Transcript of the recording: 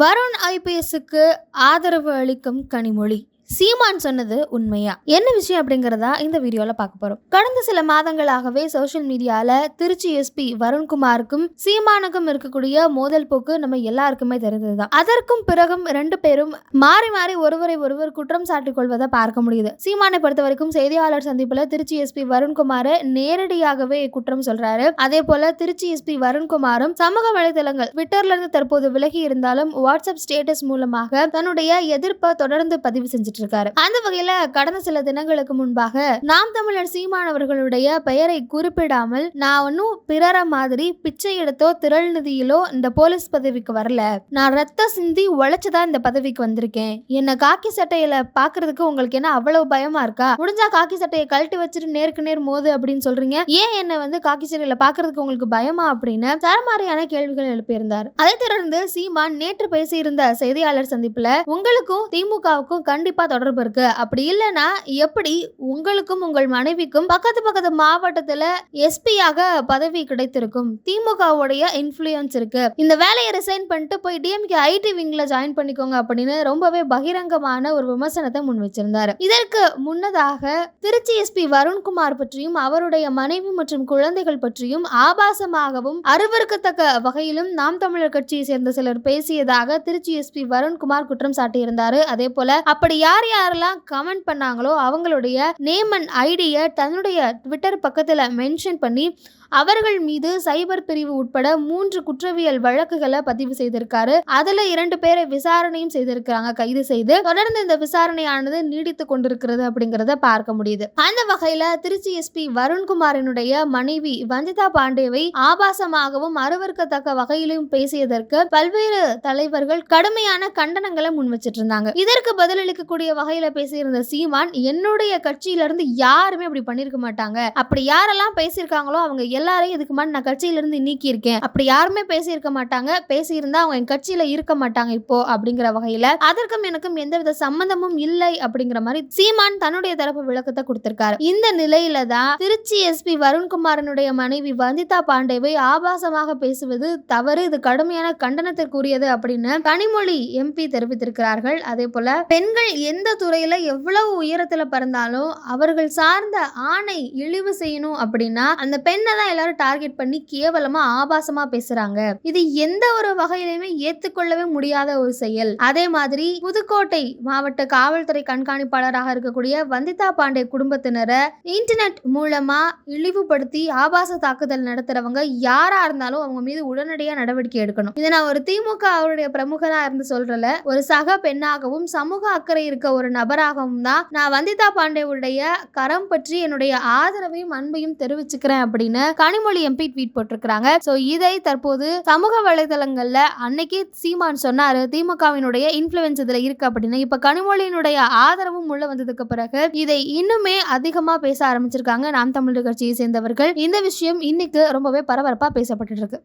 வருண் ஐபிஎஸ்ஸுக்கு ஆதரவு அளிக்கும் கனிமொழி. சீமான் சொன்னது உண்மையா? என்ன விஷயம் அப்படிங்கறதா இந்த வீடியோல பார்க்க போறோம். கடந்த சில மாதங்களாகவே சோஷியல் மீடியால திருச்சி எஸ்பி வருண்குமாருக்கும் சீமானுக்கும் இருக்கக்கூடிய மோதல் போக்கு நம்ம எல்லாருக்குமே தெரிந்ததுதான். அதற்கும் பிறகும் ரெண்டு பேரும் மாறி மாறி ஒருவரை ஒருவர் குற்றம் சாட்டிக் கொள்வதை பார்க்க முடியுது. சீமானை பொறுத்த வரைக்கும் செய்தியாளர் சந்திப்புல திருச்சி எஸ்பி வருண்குமாரை நேரடியாகவே குற்றம் சொல்றாரு. அதே போல திருச்சி எஸ்பி வருண்குமாரும் சமூக வலைதளங்கள் ட்விட்டர்ல இருந்து தற்போது விலகி இருந்தாலும் வாட்ஸ்அப் ஸ்டேட்டஸ் மூலமாக தன்னுடைய எதிர்ப்பை தொடர்ந்து பதிவு செஞ்சுட்டு இருக்காரு அந்த வகையில கடந்த சில தினங்களுக்கு முன்பாக நாம் தமிழர் சீமானவர்களுடைய பெயரை குறிப்பிடாமல் நான் ஒன்னும் பிறர மாதிரி பிச்சை எடுத்தோ திரள் நிதியிலோ இந்த போலீஸ் பதவிக்கு வரல. நான் ரத்த சிந்தி உழைச்சுதான் இந்த பதவிக்கு வந்திருக்கேன். என்ன காக்கி சட்டையில பாக்குறதுக்கு உங்களுக்கு என்ன அவ்வளவு பயமா இருக்கா? முடிஞ்சா காக்கி சட்டையை கழட்டி வச்சுட்டு நேருக்கு நேர் மோது அப்படின்னு சொல்றீங்க. ஏன் என்ன வந்து காக்கி சட்டையில பாக்குறதுக்கு உங்களுக்கு பயமா அப்படின்னு தரமாரியான கேள்விகள் எழுப்பியிருந்தார். அதை தொடர்ந்து சீமான் நேற்று பேசியிருந்த செய்தியாளர் சந்திப்புல உங்களுக்கும் திமுகவுக்கும் கண்டிப்பா தொடர்பு இருக்கு. அப்படி இல்லைன்னா எப்படி உங்களுக்கும் உங்கள் மனைவிக்கும் பக்கத்து பக்கத்து மாவட்டத்துல எஸ்பியாக பதவி கிடைத்திருக்கும்? திமுகவுடைய இன்ஃப்ளூயன்ஸ் இருக்கு. இந்த வேலையை ரிசைன் பண்ணிட்டு போய் டிஎம்கே ஐடி விங்ல ஜாயின் பண்ணிக்கோங்க அப்படின்னு ரொம்பவே பகிரங்கமான ஒரு விமர்சனத்தை முன் வச்சிருந்தாரு. இதற்கு முன்னதாக திருச்சி எஸ்பி வருண்குமார் பற்றியும் அவருடைய மனைவி மற்றும் குழந்தைகள் பற்றியும் ஆபாசமாகவும் அருவருக்கத்தக்க வகையிலும் நாம் தமிழர் கட்சியை சேர்ந்த சிலர் பேசியதாக திருச்சி எஸ்பி வருண்குமார் குற்றம் சாட்டியிருந்தாரு. அதே போல அப்படி யார் யாரெல்லாம் கமெண்ட் பண்ணாங்களோ அவங்களுடைய நேம் அண்ட் ஐடியை தன்னுடைய ட்விட்டர் பக்கத்தில் மென்ஷன் பண்ணி அவர்கள் மீது சைபர் பிரிவு உட்பட மூன்று குற்றவியல் வழக்குகளை பதிவு செய்திருக்காரு. அதுல இரண்டு பேரை விசாரணையும் செய்திருக்கிறாங்க. கைது செய்து தொடர்ந்து இந்த விசாரணையானது நீடித்து கொண்டிருக்கிறது அப்படிங்கிறத பார்க்க முடியுது. அந்த வகையில திருச்சி எஸ்பி வருண்குமாரினுடைய மனைவி வந்திதா பாண்டேவை ஆபாசமாகவும் அருவருக்கத்தக்க வகையிலும் பேசியதற்கு பல்வேறு தலைவர்கள் கடுமையான கண்டனங்களை முன் வச்சிட்டு இருந்தாங்க. இதற்கு பதிலளிக்கக்கூடிய வகையில பேசியிருந்த சீமான் என்னுடைய கட்சியிலிருந்து யாருமே அப்படி பண்ணிருக்க மாட்டாங்க. அப்படி யாரெல்லாம் பேசியிருக்காங்களோ அவங்க எல்லாரையும் இதுக்கு முன்னாடி நான் கட்சியிலிருந்து நீக்கி இருக்கேன் அப்படி யாருமே பேசியிருக்க மாட்டாங்க. பேசியிருந்தா அவங்க என் கட்சியில இருக்க மாட்டாங்க இப்போ அப்படிங்கிற வகையில அதற்கும் எனக்கும் எந்தவித சம்பந்தமும் இல்லை அப்படிங்கிற மாதிரி சீமான் தன்னுடைய தரப்பு விளக்கத்தை கொடுத்திருக்காரு. இந்த நிலையில தான் திருச்சி எஸ்பி வருண்குமாரனுடைய மனைவி வந்திதா பாண்டேவை ஆபாசமாக பேசுவது தவறு. இது கடுமையான கண்டனத்திற்குரியது அப்படின்னு கனிமொழி எம்பி தெரிவித்திருக்கிறார்கள். அதே போல பெண்கள் எந்த துறையில் எவ்வளவு உயரத்தில் பிறந்தாலும் அவர்கள் சார்ந்த ஆணை இழிவு செய்யணும் அப்படின்னா அந்த பெண்ணை தான் எல்லாரும் டார்கெட் பண்ணி கேவலமாக ஆபாசமாக பேசுகிறாங்க இது எந்த ஒரு வகையிலுமே ஏற்றுக்கொள்ளவே முடியாத ஒரு செயல். அதே மாதிரி புதுக்கோட்டை மாவட்ட காவல்துறை கண்காணிப்பாளராக இருக்கக்கூடிய வந்திதா பாண்டே குடும்பத்தினரை இன்டர்நெட் மூலமா இழிவுபடுத்தி ஆபாச தாக்குதல் நடத்துறவங்க யாரா இருந்தாலும் அவங்க மீது உடனடியா நடவடிக்கை எடுக்கணும். இதை நான் ஒரு திமுக அவருடைய பிரமுகனா இருந்து சொல்றல ஒரு சக பெண்ணாகவும் சமூக அக்கறை இருக்க ஒரு நபராகவும் தான் நான் வந்திதா பாண்டேவுடைய கரம் பற்றி என்னுடைய ஆதரவையும் அன்பையும் தெரிவிச்சுக்கிறேன் அப்படின்னு கனிமொழி எம்பி ட்வீட் போட்டிருக்கிறாங்க. ஸோ இதை தற்போது சமூக வலைதளங்கள்ல அன்னைக்கே சீமான் சொன்னாரு. திமுகவினுடைய இன்ஃபுளுன்ஸ் இதுல இருக்கு அப்படின்னு. இப்ப கனிமொழியினுடைய ஆதரவும் உள்ள வந்ததுக்கு பிறகு இதை இன்னுமே அதிகமா பேச ஆரம்பிச்சிருக்காங்க. நாம் தமிழர் கட்சியை சேர்ந்தவர்கள். இந்த விஷயம் இன்னைக்கு ரொம்பவே பரபரப்பா பேசப்பட்டு இருக்கு.